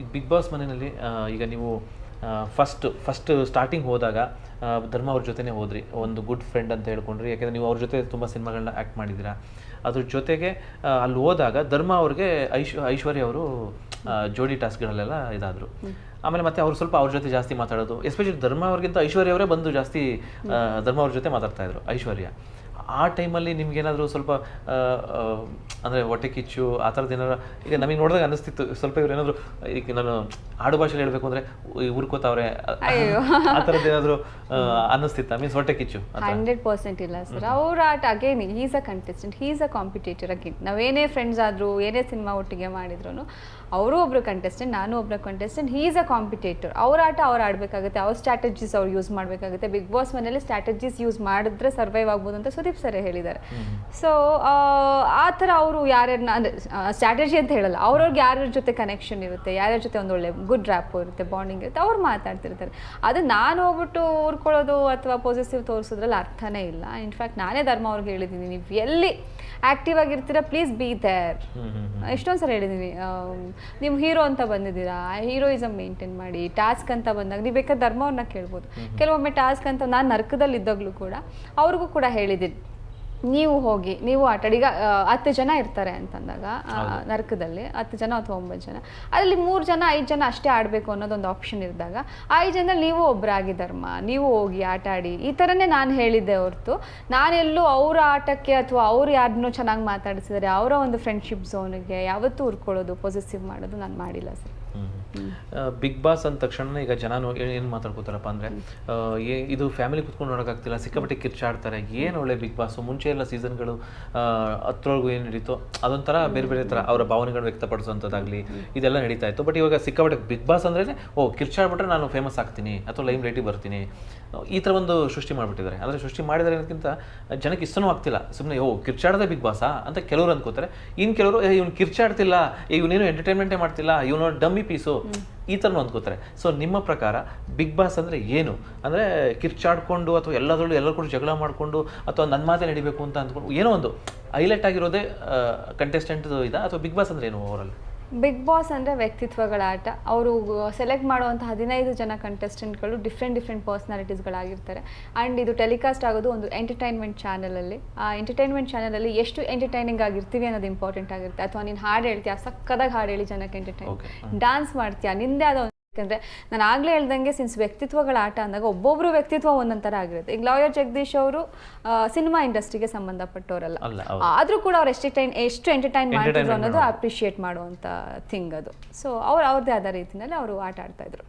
ಈಗ big boss ಮನೆಯಲ್ಲಿ ಈಗ ನೀವು ಫಸ್ಟ್ ಫಸ್ಟ್ ಸ್ಟಾರ್ಟಿಂಗ್ ಹೋದಾಗ ಧರ್ಮ ಅವ್ರ ಜೊತೆನೇ ಹೋದ್ರಿ. ಒಂದು ಗುಡ್ ಫ್ರೆಂಡ್ ಅಂತ ಹೇಳ್ಕೊಂಡ್ರಿ. ಯಾಕೆಂದರೆ ನೀವು ಅವ್ರ ಜೊತೆ ತುಂಬ ಸಿನಿಮಾಗಳನ್ನ ಆ್ಯಕ್ಟ್ ಮಾಡಿದ್ದೀರಾ. ಅದ್ರ ಜೊತೆಗೆ ಅಲ್ಲಿ ಹೋದಾಗ ಧರ್ಮ ಅವ್ರಿಗೆ ಐಶ್ ಐಶ್ವರ್ಯ ಅವರು ಜೋಡಿ ಟಾಸ್ಕ್ಗಳಲ್ಲೆಲ್ಲ ಇದಾದರು. ಆಮೇಲೆ ಮತ್ತೆ ಅವ್ರು ಸ್ವಲ್ಪ ಅವ್ರ ಜೊತೆ ಜಾಸ್ತಿ ಮಾತಾಡೋದು. ಎಸ್ಪೆಷಲಿ ಧರ್ಮ ಅವ್ರಿಗಿಂತ ಐಶ್ವರ್ಯ ಅವರೇ ಬಂದು ಜಾಸ್ತಿ ಧರ್ಮ ಅವ್ರ ಜೊತೆ ಮಾತಾಡ್ತಾ ಇದ್ರು ಐಶ್ವರ್ಯ. ಆ ಟೈಮಲ್ಲಿ ನಿಮ್ಗೇನಾದರೂ ಸ್ವಲ್ಪ ಅಂದರೆ ಹೊಟ್ಟೆ ಕಿಚ್ಚು ಆ ಥರದ್ದು ಏನಾದ್ರು ಈಗ ನಮಗೆ ನೋಡಿದಾಗ ಅನಿಸ್ತಿತ್ತು ಸ್ವಲ್ಪ ಇವ್ರು ಏನಾದರೂ ಈಗ ನಾನು ಆಡು ಭಾಷೆಲಿ ಹೇಳಬೇಕು ಅಂದರೆ ಉರ್ಕೋತಾವ್ರೆ ಆ ಥರದ್ದು ಏನಾದರೂ ಅನ್ನಿಸ್ತಿತ್ತ ಮೀನ್ಸ್ ಹೊಟ್ಟೆ ಕಿಚ್ಚು ಹಂಡ್ರೆಡ್ ಪರ್ಸೆಂಟ್ ಇಲ್ಲ ಸರ್ ಅವ್ರ ಆಟ again is a contestant he's a competitor again ನಾವೇನೇ friends ಆದರೂ ಏನೇ ಸಿನಿಮಾ ಒಟ್ಟಿಗೆ ಮಾಡಿದ್ರು ಅವರು ಒಬ್ಬರು ಕಂಟೆಸ್ಟೆಂಟ್ ನಾನು ಒಬ್ಬರು ಕಂಟೆಸ್ಟೆಂಟ್ ಹೀಸ್ ಅ ಕಾಂಪಿಟೇಟರ್ ಅವ್ರ ಆಟ ಅವ್ರು ಆಡಬೇಕಾಗುತ್ತೆ ಅವ್ರ ಸ್ಟ್ರಾಟಜೀಸ್ ಅವ್ರು ಯೂಸ್ ಮಾಡಬೇಕಾಗುತ್ತೆ. ಬಿಗ್ ಬಾಸ್ ಮನೇಲಿ ಸ್ಟ್ರಾಟಜೀಸ್ ಯೂಸ್ ಮಾಡಿದ್ರೆ ಸರ್ವೈವ್ ಆಗ್ಬೋದು ಅಂತ ಸುದೀಪ್ ಸರ್ ಹೇಳಿದ್ದಾರೆ. ಸೊ ಆ ಥರ ಅವರು ಯಾರ್ಯಾರನ್ನ ಅಂದರೆ ಸ್ಟ್ರಾಟಜಿ ಅಂತ ಹೇಳಲ್ಲ ಅವ್ರವ್ರಿಗೆ ಯಾರ್ಯಾರ ಜೊತೆ ಕನೆಕ್ಷನ್ ಇರುತ್ತೆ ಯಾರ್ಯಾರ ಜೊತೆ ಒಂದು ಒಳ್ಳೆ ಗುಡ್ ರ್ಯಾಪ್ ಇರುತ್ತೆ ಬಾಂಡಿಂಗ್ ಇರುತ್ತೆ ಅವ್ರು ಮಾತಾಡ್ತಿರ್ತಾರೆ. ಅದು ನಾನು ಹೋಗ್ಬಿಟ್ಟು ಊರ್ಕೊಳ್ಳೋದು ಅಥವಾ ಪಾಸಿಟಿವ್ ತೋರಿಸೋದ್ರಲ್ಲಿ ಅರ್ಥನೇ ಇಲ್ಲ. ಇನ್ಫ್ಯಾಕ್ಟ್ ನಾನೇ ಧರ್ಮ ಅವ್ರಿಗೆ ಹೇಳಿದ್ದೀನಿ ನೀವು ಎಲ್ಲಿ ಆ್ಯಕ್ಟಿವ್ ಆಗಿರ್ತೀರಾ ಪ್ಲೀಸ್ ಬಿ ದೇರ್ ಎಷ್ಟೊಂದು ಸಲ ಹೇಳಿದ್ದೀನಿ ನೀವು ಹೀರೋ ಅಂತ ಬಂದಿದ್ದೀರಾ ಹೀರೋಯಿಸಮ್ ಮೇಂಟೈನ್ ಮಾಡಿ ಟಾಸ್ಕ್ ಅಂತ ಬಂದಾಗ ನೀವು ಬೇಕಾದ್ರೆ ಧರ್ಮವ್ರನ್ನ ಕೇಳ್ಬೋದು. ಕೆಲವೊಮ್ಮೆ ಟಾಸ್ಕ್ ಅಂತ ನಾನು ನರ್ಕದಲ್ಲಿ ಇದ್ದಾಗಲೂ ಕೂಡ ಅವ್ರಿಗೂ ಕೂಡ ಹೇಳಿದ್ದೀನಿ ನೀವು ಹೋಗಿ ನೀವು ಆಟಾಡಿ ಈಗ ಹತ್ತು ಜನ ಇರ್ತಾರೆ ಅಂತಂದಾಗ ನರಕದಲ್ಲಿ ಹತ್ತು ಜನ ಅಥವಾ ಒಂಬತ್ತು ಜನ. ಅದರಲ್ಲಿ ಮೂರು ಜನ ಐದು ಜನ ಅಷ್ಟೇ ಆಡಬೇಕು ಅನ್ನೋದೊಂದು ಆಪ್ಷನ್ ಇದ್ದಾಗ ಐದು ಜನ ನೀವು ಒಬ್ಬರಾಗಿ ಧರ್ಮ ನೀವು ಹೋಗಿ ಆಟ ಆಡಿ ಈ ಥರನೇ ನಾನು ಹೇಳಿದ್ದೆ ಹೊರತು. ನಾನೆಲ್ಲೂ ಅವರ ಆಟಕ್ಕೆ ಅಥವಾ ಅವ್ರು ಯಾರನ್ನೂ ಚೆನ್ನಾಗಿ ಮಾತಾಡಿಸಿದರೆ ಅವರ ಒಂದು ಫ್ರೆಂಡ್ಶಿಪ್ ಝೋನಿಗೆ ಯಾವತ್ತೂ ಉರ್ಕೊಳ್ಳೋದು ಪೊಸೆಸಿವ್ ಮಾಡೋದು ನಾನು ಮಾಡಿಲ್ಲ ಸರ್. ಬಿಗ್ ಬಾಸ್ ಅಂದ ತಕ್ಷಣ ಈಗ ಜನ ಏನು ಮಾತಾಡ್ಕೋತಾರಪ್ಪ ಅಂದ್ರೆ ಇದು ಫ್ಯಾಮಿಲಿ ಕುತ್ಕೊಂಡು ನೋಡೋಕ್ಕಾಗ್ತಿಲ್ಲ, ಸಿಕ್ಕಾಪಟ್ಟೆ ಕಿರ್ಚಾಡ್ತಾರೆ, ಏನು ಒಳ್ಳೆ ಬಿಗ್ ಬಾಸ್? ಮುಂಚೆ ಎಲ್ಲ ಸೀಸನ್ಗಳು ಹತ್ರೊಳಗೂ ಏನು ನಡೀತೋ ಅದೊಂಥರ ಬೇರೆ ಬೇರೆ ಥರ ಅವರ ಭಾವನೆಗಳು ವ್ಯಕ್ತಪಡಿಸುವಂಥದ್ದಾಗಲಿ ಇದೆಲ್ಲ ನಡೀತಾ ಇತ್ತು. ಬಟ್ ಇವಾಗ ಸಿಕ್ಕಾಪಟ್ಟೆ ಬಿಗ್ ಬಾಸ್ ಅಂದ್ರೆ ಓ ಕಿರ್ಚಾಡ್ಬಿಟ್ರೆ ನಾನು ಫೇಮಸ್ ಆಗ್ತೀನಿ ಅಥವಾ ಲೈಮ್ ಲೈಟಿಗೆ ಬರ್ತೀನಿ. ಈ ಥರ ಒಂದು ಸೃಷ್ಟಿ ಮಾಡಿಬಿಟ್ಟಿದ್ದಾರೆ. ಅಂದರೆ ಸೃಷ್ಟಿ ಮಾಡಿದರೆ ಅನ್ನೋದಕ್ಕಿಂತ ಜನಕ್ಕೆ ಇಷ್ಟನೂ ಆಗ್ತಿಲ್ಲ. ಸುಮ್ಮನೆ ಓ, ಕಿರ್ಚಾಡದೆ ಬಿಗ್ ಬಾಸಾ ಅಂತ ಕೆಲವರು ಅಂದ್ಕೋತಾರೆ. ಇನ್ನು ಕೆಲವರು ಇವನು ಕಿರ್ಚಾಡ್ತಿಲ್ಲ ಇವನೇನು ಎಂಟರ್ಟೈನ್ಮೆಂಟೇ ಮಾಡ್ತಿಲ್ಲ, ಇವನು ಡಮ್ಮಿ ಪೀಸು ಈ ಥರನೂ ಅಂದ್ಕೋತಾರೆ ಸೊ ನಿಮ್ಮ ಪ್ರಕಾರ ಬಿಗ್ ಬಾಸ್ ಅಂದರೆ ಏನು? ಅಂದರೆ ಕಿರ್ಚಾಡ್ಕೊಂಡು ಅಥವಾ ಎಲ್ಲದರಲ್ಲೂ ಎಲ್ಲರೂ ಕೂಡ ಜಗಳ ಮಾಡಿಕೊಂಡು ಅಥವಾ ನನ್ನ ಮಾತೇ ನಡಿಬೇಕು ಅಂತ ಅಂದ್ಕೊಂಡು ಏನೋ ಒಂದು ಹೈಲೈಟ್ ಆಗಿರೋದೇ ಕಂಟೆಸ್ಟೆಂಟ್ ಇದೆ ಅಥವಾ ಬಿಗ್ ಬಾಸ್ ಅಂದರೆ ಏನು ಓವರಲ್ ಬಿಗ್ ಬಾಸ್ ಅಂದರೆ ವ್ಯಕ್ತಿತ್ವಗಳ ಆಟ ಅವರು ಸೆಲೆಕ್ಟ್ ಮಾಡುವಂಥ ಹದಿನೈದು ಜನ ಕಂಟೆಸ್ಟೆಂಟ್ಗಳು ಡಿಫ್ರೆಂಟ್ ಡಿಫ್ರೆಂಟ್ ಪರ್ಸ್ನಾಲಿಟೀಸ್ಗಳಾಗಿರ್ತಾರೆ ಆ್ಯಂಡ್ ಇದು ಟೆಲಿಕಾಸ್ಟ್ ಆಗೋದು ಒಂದು ಎಂಟರ್ಟೈನ್ಮೆಂಟ್ ಚಾನಲಲ್ಲಿ ಆ ಎಂಟರ್ಟೈನ್ಮೆಂಟ್ ಚಾನಲಲ್ಲಿ ಎಷ್ಟು ಎಂಟರ್ಟೈನಿಂಗ್ ಆಗಿರ್ತೀವಿ ಅನ್ನೋದು ಇಂಪಾರ್ಟೆಂಟ್ ಆಗಿರುತ್ತೆ. ಅಥವಾ ನೀನು ಹಾಡು ಹೇಳ್ತೀಯಾ ಸಕ್ಕದಾಗ ಹಾಡು ಹೇಳಿ ಜನಕ್ಕೆ ಎಂಟರ್ಟೈನ್ ಡ್ಯಾನ್ಸ್ ಡಾನ್ಸ್ ಮಾಡ್ತೀಯಾ ನಿಂದೇ ಆದ ಯಾಕಂದರೆ ನಾನು ಆಗಲೇ ಹೇಳ್ದಂಗೆ ಸಿನ್ಸ್ ವ್ಯಕ್ತಿತ್ವಗಳ ಆಟ ಅಂದಾಗ ಒಬ್ಬೊಬ್ಬರು ವ್ಯಕ್ತಿತ್ವ ಒಂದೊಂದು ಥರ ಆಗಿರುತ್ತೆ. ಈಗ ಲಾಯರ್ ಜಗದೀಶ್ ಅವರು ಸಿನಿಮಾ ಇಂಡಸ್ಟ್ರಿಗೆ ಸಂಬಂಧಪಟ್ಟವರಲ್ಲ. ಆದ್ರೂ ಕೂಡ ಅವ್ರು ಎಷ್ಟು ಎಷ್ಟು ಎಂಟರ್ಟೈನ್ ಮಾಡಿದ್ರು ಅನ್ನೋದು ಅಪ್ರಿಷಿಯೇಟ್ ಮಾಡುವಂಥ ಥಿಂಗ್ ಅದು. ಸೊ ಅವ್ರು ಅವ್ರದ್ದೇ ಆದ ರೀತಿಯಲ್ಲಿ ಅವರು ಆಟ ಆಡ್ತಾ ಇದ್ರು.